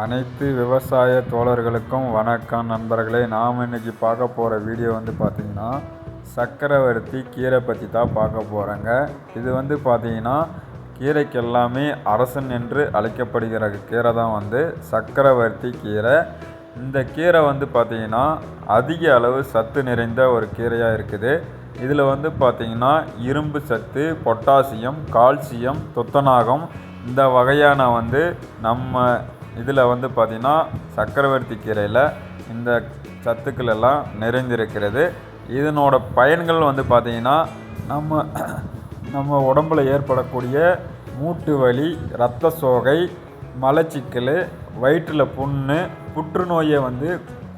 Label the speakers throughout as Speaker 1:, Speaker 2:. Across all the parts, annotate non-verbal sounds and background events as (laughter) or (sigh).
Speaker 1: அனைத்து விவசாய தோழர்களுக்கும் வணக்கம் நண்பர்களே. நாம் இன்னைக்கு பார்க்க போகிற வீடியோ வந்து பார்த்திங்கன்னா சக்கரவர்த்தி கீரை பற்றி தான் பார்க்க போகிறேங்க இது வந்து பார்த்திங்கன்னா கீரைக்கு எல்லாமே அரசன் என்று அழைக்கப்படுகிற கீரை தான் வந்து சக்கரவர்த்தி கீரை. இந்த கீரை வந்து பார்த்திங்கன்னா அதிக அளவு சத்து நிறைந்த ஒரு கீரையாக இருக்குது. இதில் வந்து பார்த்திங்கன்னா இரும்பு சத்து பொட்டாசியம் கால்சியம் துத்தநாகம் இந்த வகையான வந்து நம்ம இதில் வந்து பார்த்திங்கன்னா சக்கரவர்த்தி கீரையில் இந்த சத்துக்கள் எல்லாம் நிறைந்திருக்கிறது. இதனோட பயன்கள் வந்து பார்த்திங்கன்னா நம்ம (clears throat) நம்ம உடம்புல ஏற்படக்கூடிய மூட்டு வலி இரத்த சோகை மலச்சிக்கல் வயிற்றில் புண்ணு புற்றுநோயை வந்து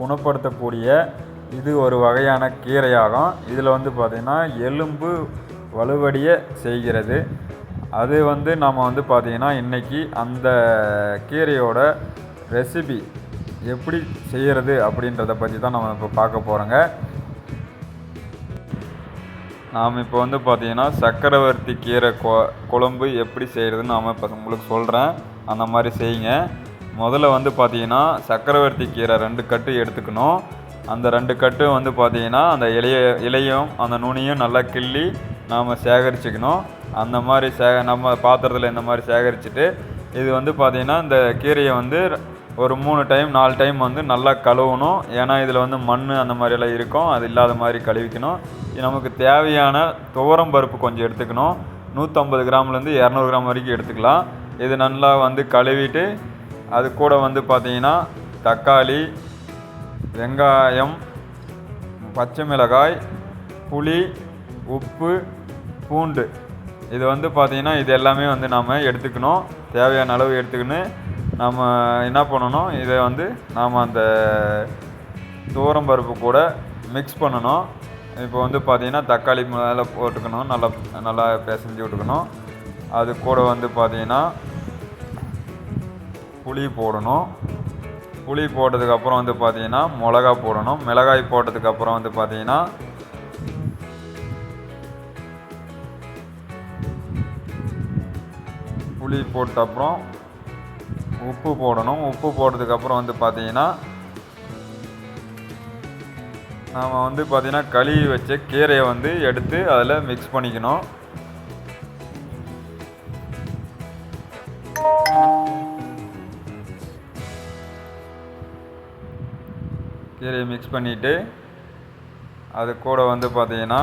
Speaker 1: குணப்படுத்தக்கூடிய இது ஒரு வகையான கீரையாகும். இதில் வந்து பார்த்திங்கன்னா எலும்பு வலுவடைய செய்கிறது. அது வந்து நம்ம வந்து பார்த்திங்கன்னா இன்றைக்கி அந்த கீரையோட ரெசிபி எப்படி செய்கிறது அப்படின்றத பற்றி தான் நம்ம இப்போ பார்க்க போகிறோங்க நாம் இப்போ வந்து பார்த்திங்கன்னா சக்கரவர்த்தி கீரை கொ குழம்பு எப்படி செய்கிறதுன்னு நாம் இப்போ உங்களுக்கு சொல்கிறேன் அந்த மாதிரி செய்யுங்க. முதல்ல வந்து பார்த்திங்கன்னா சக்கரவர்த்தி கீரை ரெண்டு கட்டு எடுத்துக்கணும். அந்த ரெண்டு கட்டு வந்து பார்த்திங்கன்னா அந்த இலைய இலையும் அந்த நுனியும் நல்லா கிள்ளி நாம் சேகரிச்சுக்கணும். அந்த மாதிரி சே நம்ம பாத்திரத்தில் இந்த மாதிரி சேகரிச்சுட்டு இது வந்து பார்த்திங்கன்னா இந்த கீரையை வந்து ஒரு மூணு டைம் நாலு டைம் வந்து நல்லா கழுவணும். ஏன்னா இதில் வந்து மண் அந்த மாதிரியெல்லாம் இருக்கும். அது இல்லாத மாதிரி கழுவிக்கணும். இது நமக்கு தேவையான துவரம் பருப்பு கொஞ்சம் எடுத்துக்கணும். நூற்றம்பது கிராம்லேருந்து இரநூறு கிராம் வரைக்கும் எடுத்துக்கலாம். இது நல்லா வந்து கழுவிட்டு அது கூட வந்து பார்த்திங்கன்னா தக்காளி வெங்காயம் பச்சை மிளகாய் புளி உப்பு பூண்டு. இது வந்து பார்த்திங்கன்னா இது எல்லாமே வந்து நாம் எடுத்துக்கணும். தேவையான அளவு எடுத்துக்கின்னு நம்ம என்ன பண்ணணும்? இதை வந்து நாம் அந்த தூரம் பருப்பு கூட மிக்ஸ் பண்ணணும். இப்போ வந்து பார்த்திங்கன்னா தக்காளி மேலே போட்டுக்கணும். நல்லா நல்லா பிசைஞ்சு விட்டுக்கணும். அது கூட வந்து பார்த்திங்கன்னா புளி போடணும். புளி போட்டதுக்கப்புறம் வந்து பார்த்திங்கன்னா மிளகா போடணும். மிளகாய் போட்டதுக்கப்புறம் வந்து பார்த்திங்கன்னா புளி போட்ட அப்புறம் உப்பு போடணும். உப்பு போட்டதுக்கப்புறம் வந்து பார்த்தீங்கன்னா நாம் வந்து பார்த்திங்கன்னா கழுவி வச்ச கீரையை வந்து எடுத்து அதில் மிக்ஸ் பண்ணிக்கணும். கீரையை மிக்ஸ் பண்ணிவிட்டு அது கூட வந்து பார்த்தீங்கன்னா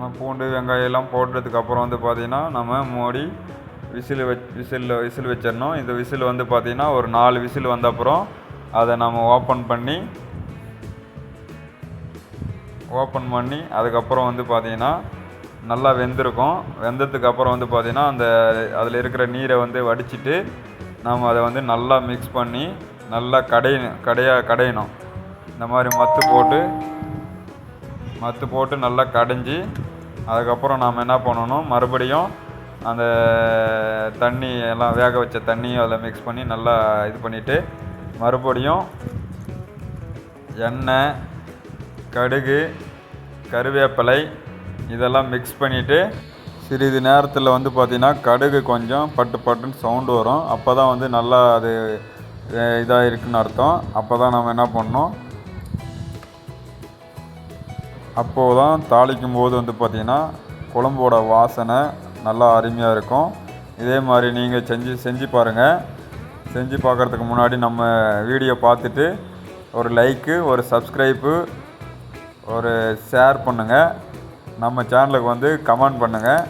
Speaker 1: நம்ம பூண்டு வெங்காயம் எல்லாம் போட்டதுக்கப்புறம் வந்து பார்த்திங்கன்னா நம்ம மூடி விசில் வச் விசில் விசில் வச்சிடணும். இந்த விசில் வந்து பார்த்திங்கன்னா ஒரு நாலு விசில் வந்த அப்புறம் அதை நம்ம ஓப்பன் பண்ணி ஓப்பன் பண்ணி அதுக்கப்புறம் வந்து பார்த்திங்கன்னா நல்லா வெந்திருக்கும். வெந்ததுக்கு அப்புறம் வந்து பார்த்திங்கன்னா அந்த அதில் இருக்கிற நீரை வந்து வடிச்சிட்டு நம்ம அதை வந்து நல்லா மிக்ஸ் பண்ணி நல்லா கடையணும் கடையாக கடையணும். இந்த மாதிரி மத்து போட்டு மத்து போட்டு நல்லா கடைஞ்சி அதுக்கப்புறம் நாம் என்ன பண்ணணும்? மறுபடியும் அந்த தண்ணி எல்லாம் வேக வச்ச தண்ணியும் அதில் மிக்ஸ் பண்ணி நல்லா இது பண்ணிவிட்டு மறுபடியும் எண்ணெய் கடுகு கருவேப்பிலை இதெல்லாம் மிக்ஸ் பண்ணிவிட்டு சிறிது நேரத்தில் வந்து பார்த்திங்கன்னா கடுகு கொஞ்சம் பட்டு பட்டுன்னு சவுண்டு வரும். அப்போ தான் வந்து நல்லா அது இதாக இருக்குன்னு அர்த்தம். அப்போ தான் நம்ம என்ன பண்ணணும்? அப்போது தான் தாளிக்கும் போது வந்து பார்த்திங்கன்னா குழம்போட வாசனை நல்லா அருமையாக இருக்கும். இதே மாதிரி நீங்கள் செஞ்சு செஞ்சு பாருங்கள் செஞ்சு பார்க்குறதுக்கு முன்னாடி நம்ம வீடியோ பார்த்துட்டு ஒரு லைக்கு ஒரு சப்ஸ்கிரைப்பு ஒரு ஷேர் பண்ணுங்கள் நம்ம சேனலுக்கு வந்து கமெண்ட் பண்ணுங்கள்